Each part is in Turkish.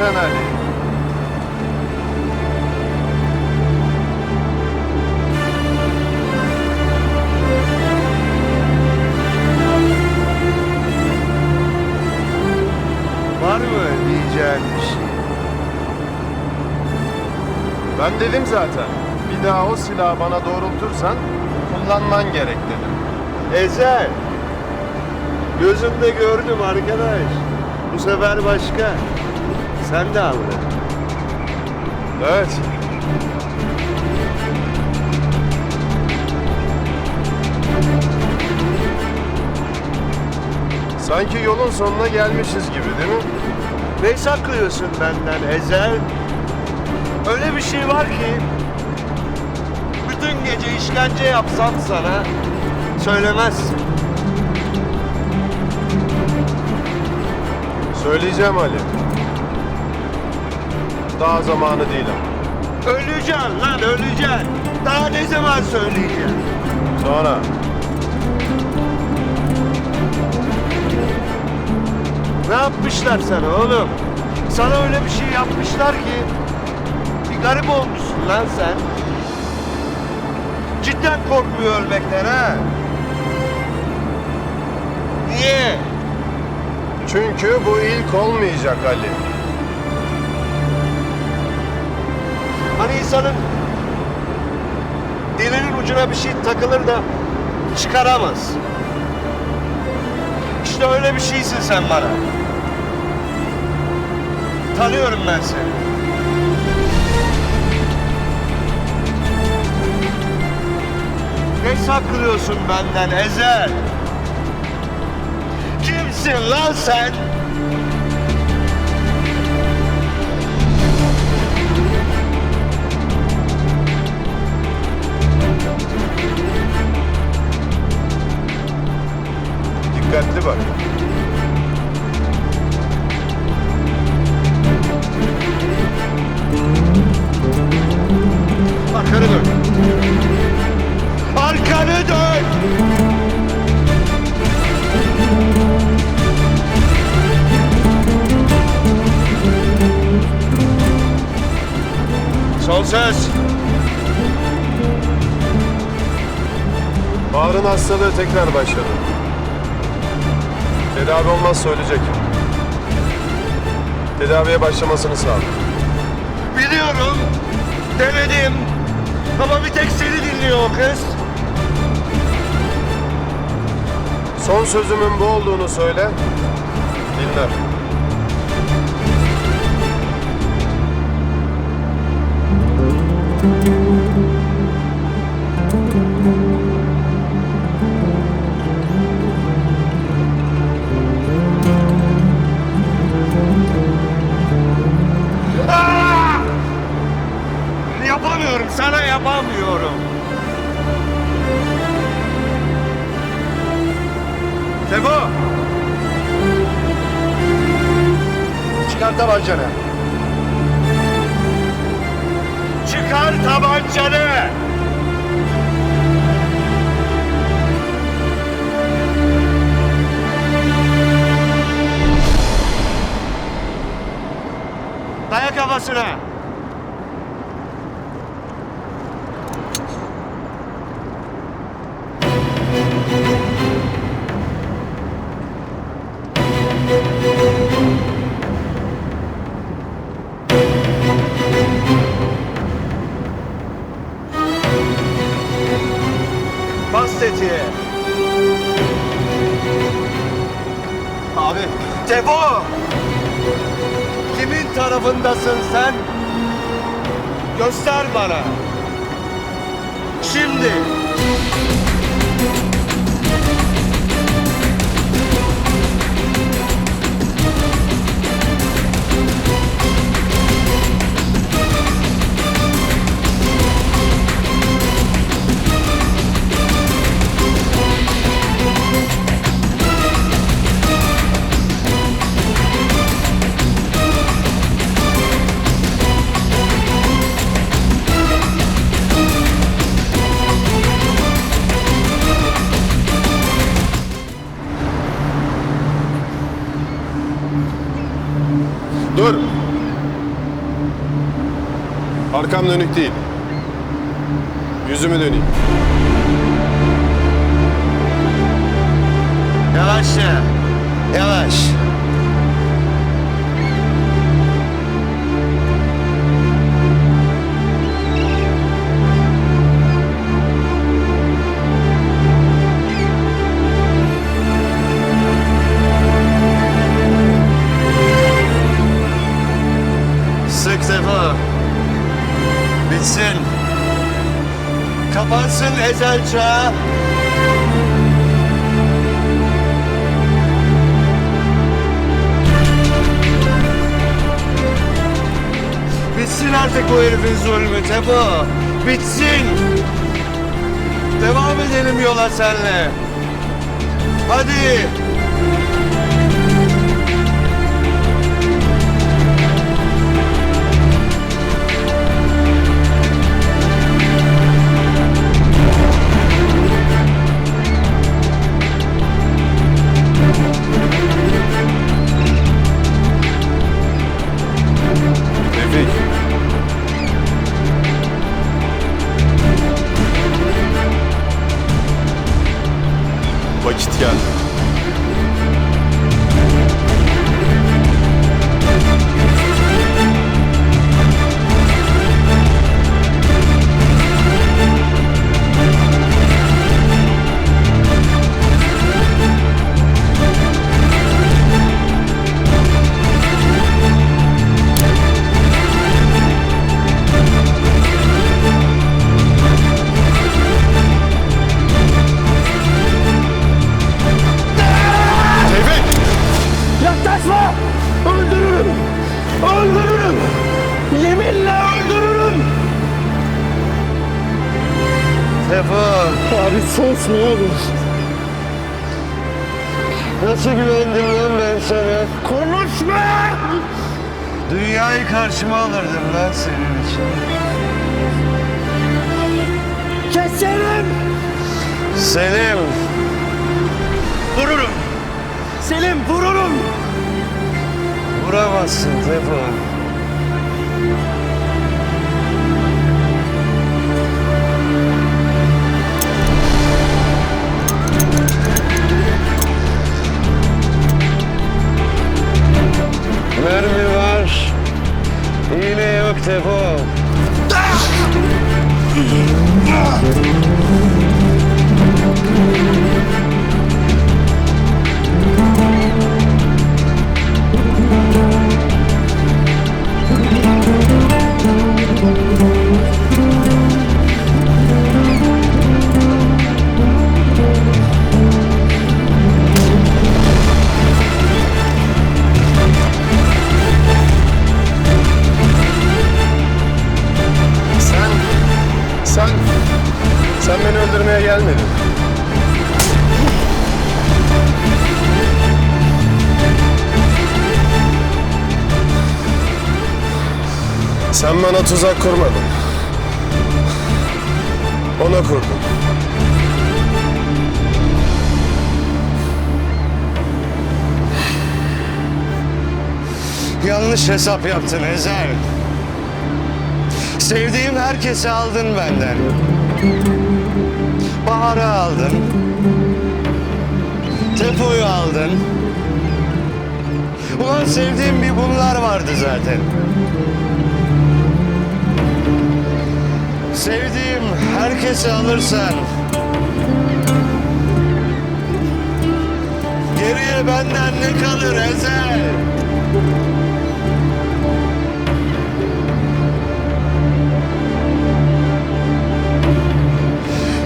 zaten Ali. Var mı diyeceğin bir şey? Ben dedim zaten. Bir daha o silahı bana doğrultursan kullanman gerek dedim. Ezel. Gözümde gördüm arkadaş. Bu sefer başka. Sen de anla. Evet. Sanki yolun sonuna gelmişiz gibi değil mi? Ne saklıyorsun benden Ezel? Öyle bir şey var ki bütün gece işkence yapsam sana söylemezsin. Söyleyeceğim Ali. Daha zamanı değil ama. Öleceksin lan öleceksin. Daha ne zaman söyleyeceğim? Sonra. Ne yapmışlar sana oğlum? Sana öyle bir şey yapmışlar ki bir garip olmuşsun lan sen. Cidden korkmuyor ölmekten ha? Niye? Çünkü bu ilk olmayacak Ali. Hani insanın dilinin ucuna bir şey takılır da çıkaramaz. İşte öyle bir şeysin sen bana. Tanıyorum ben seni. Ne saklıyorsun benden Ezel? Kimsin lan sen? Söz. Bahar'ın hastalığı tekrar başladı. Tedavi olmazsa ölecek. Tedaviye başlamasını sağla. Biliyorum. Denedim. Ama bir tek seni dinliyor o kız. Son sözümün bu olduğunu söyle. Dinler. Sebo. Çıkar tabancanı. Çıkar tabancanı. Daya kafasına. Abi. Tebo! Kimin tarafındasın sen? Göster bana. Şimdi. Arkam dönük değil. Yüzümü döneyim. Yavaşça. Yavaş. Sık ezel çağı. Bitsin artık bu herifin zulmü Tebo. Bitsin. Devam edelim yola senle. Hadi. Tebo. Abi sus ne olur. Nasıl güvendim lan ben sana? Konuşma! Dünyayı karşıma alırdım lan senin için. Keserim! Selim. Vururum! Selim vururum! Vuramazsın Tebo. İğne yok Tebo. Sen, Sen bana tuzak kurmadın. Ona kurdun. Yanlış hesap yaptın Ezel. Sevdiğim herkesi aldın benden. Bahar'ı aldın. Tepo'yu aldın. Ulan sevdiğim bir bunlar vardı zaten. Sevdiğim herkesi alırsan Geriye benden ne kalır Ezel?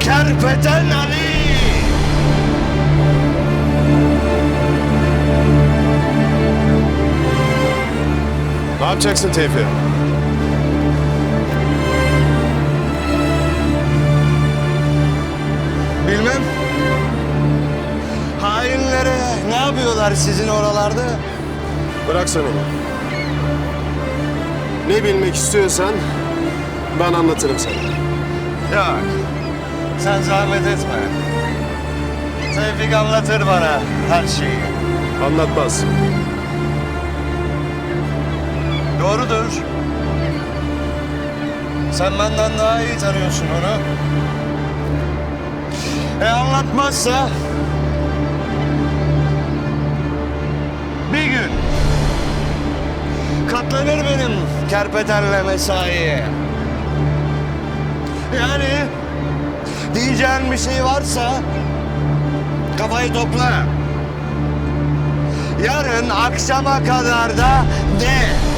Kerpeten Ali! Ne yapacaksın Tevfik? Yapıyorlar sizin oralarda? Bırak sen onu. Ne bilmek istiyorsan ben anlatırım sana. Yok. Sen zahmet etme. Tevfik anlatır bana her şeyi. Anlatmaz. Doğrudur. Sen benden daha iyi tanıyorsun onu. E anlatmazsa... gün katlanır benim kerpetenle mesaiye. Yani diyeceğin bir şey varsa kafayı topla. Yarın akşama kadar da de.